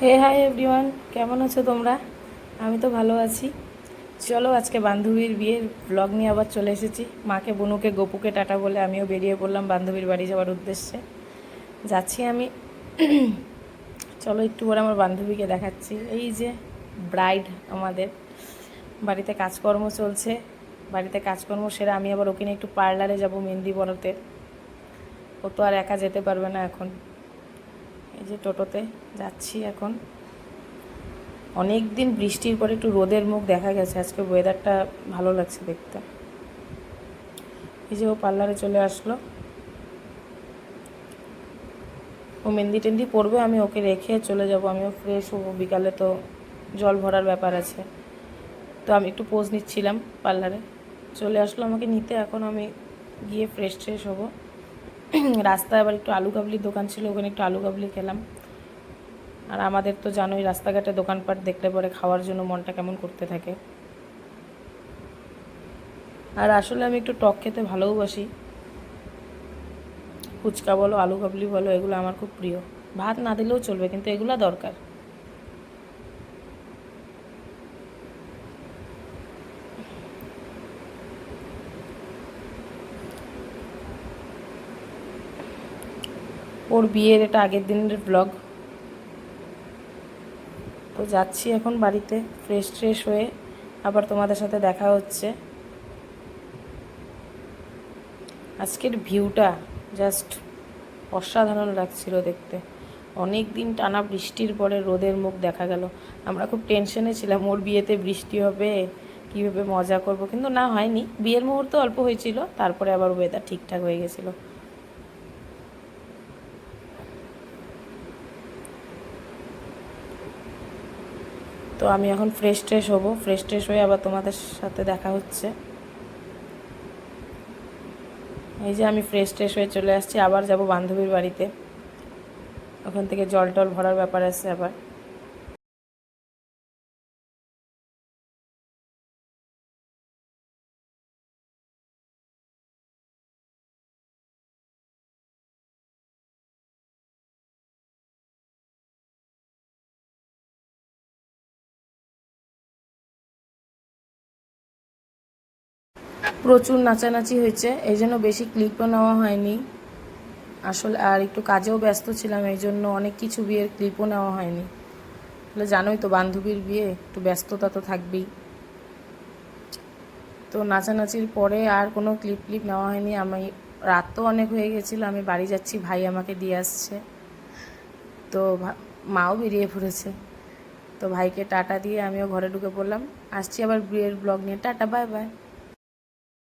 হে hi everyone কেমন আছো তোমরা? আমি তো ভালো আছি। চলো আজকে বান্ধবীর বিয়ের ব্লগ নিয়ে আবার চলে এসেছি। মাকে, বনুকে, গপুকে, টাটা বলে আমিও বেরিয়ে পড়লাম বান্ধবীর বাড়ি যাওয়ার উদ্দেশ্যে। যাচ্ছি আমি। চলো একটু পরে আমার বান্ধবীকে দেখাচ্ছি। এই যে ব্রাইড আমাদের। বাড়িতে কাজকর্ম চলছে। বাড়িতে কাজকর্ম সেরে আমি আবার ওখানে একটু পার্লারে যাব মেহেন্দি বড়তে ও তো আর একা যেতে পারবে না এখন। এই যে টোটোতে যাচ্ছি এখন। অনেক দিন বৃষ্টির পরে একটু রোদের মুখ দেখা গেছে, আজকে ওয়েদারটা ভালো লাগছে দেখতে। এই যে ও পার্লারে চলে আসলো। ও মেহেন্দি টেন্দি পরবে, আমি ওকে রেখে চলে যাব, আমিও ফ্রেশ হব বিকালে তো জল ভরার ব্যাপার আছে। তো আমি একটু পোজ নিচ্ছিলাম পার্লারে চলে আসলো আমাকে নিতে, এখন আমি গিয়ে ফ্রেশ ট্রেশ হব। রাস্তায় আবার একটু আলু কাবলির দোকান ছিল, ওখানে একটু আলু কাবলি খেলাম। আর আমাদের তো জানোই, রাস্তাঘাটে দোকানপাট দেখলে পরে খাওয়ার জন্য মনটা কেমন করতে থাকে। আর আসলে আমি একটু টক খেতে ভালোবাসি ফুচকা বলো আলু কাবলি বলো, এগুলো আমার খুব প্রিয়। ভাত না দিলেও চলবে, কিন্তু এগুলো দরকার। ওর বিয়ের এটা আগের দিনের ব্লগ তো যাচ্ছি এখন বাড়িতে ফ্রেশ ট্রেশ হয়ে আবার তোমাদের সাথে দেখা হচ্ছে। আজকের ভিউটা জাস্ট অসাধারণ লাগছিল দেখতে। অনেক দিন টানা বৃষ্টির পরে রোদের মুখ দেখা গেল। আমরা খুব টেনশনে ছিলাম, ওর বিয়েতে বৃষ্টি হবে, কীভাবে মজা করব? কিন্তু না, হয়নি। বিয়ের মুহূর্ত অল্প হয়েছিল, তারপরে আবার ওয়েদার ঠিকঠাক হয়ে গেছিল। তো আমি এখন ফ্রেশ ট্রেশ হব। ফ্রেশ ট্রেশ হয়ে আবার তোমাদের সাথে দেখা হচ্ছে। এই যে আমি ফ্রেশ ট্রেশ হয়ে চলে আসছি, আবার যাব বান্ধবীর বাড়িতে। ওখান থেকে জল টল ভরার ব্যাপার আছে আবার। প্রচুর নাচানাচি হয়েছে, এই জন্য বেশি ক্লিপও নেওয়া হয়নি। আসলে, আর একটু কাজেও ব্যস্ত ছিলাম, এই জন্য অনেক কিছু বিয়ের ক্লিপও নেওয়া হয়নি। তাহলে জানোই তো, বান্ধবীর বিয়ে, একটু ব্যস্ততা তো থাকবেই। তো নাচানাচির পরে আর কোনো ক্লিপ ক্লিপ নেওয়া হয়নি, আমি রাত তো অনেক হয়ে গেছিল, আমি বাড়ি যাচ্ছি, ভাই আমাকে দিয়ে আসছে। তো মাও বেরিয়ে পড়েছে। তো ভাইকে টাটা দিয়ে আমিও ঘরে ঢুকে পড়লাম। আসছি আবার বিয়ের ব্লগ নিয়ে, টাটা বাই বাই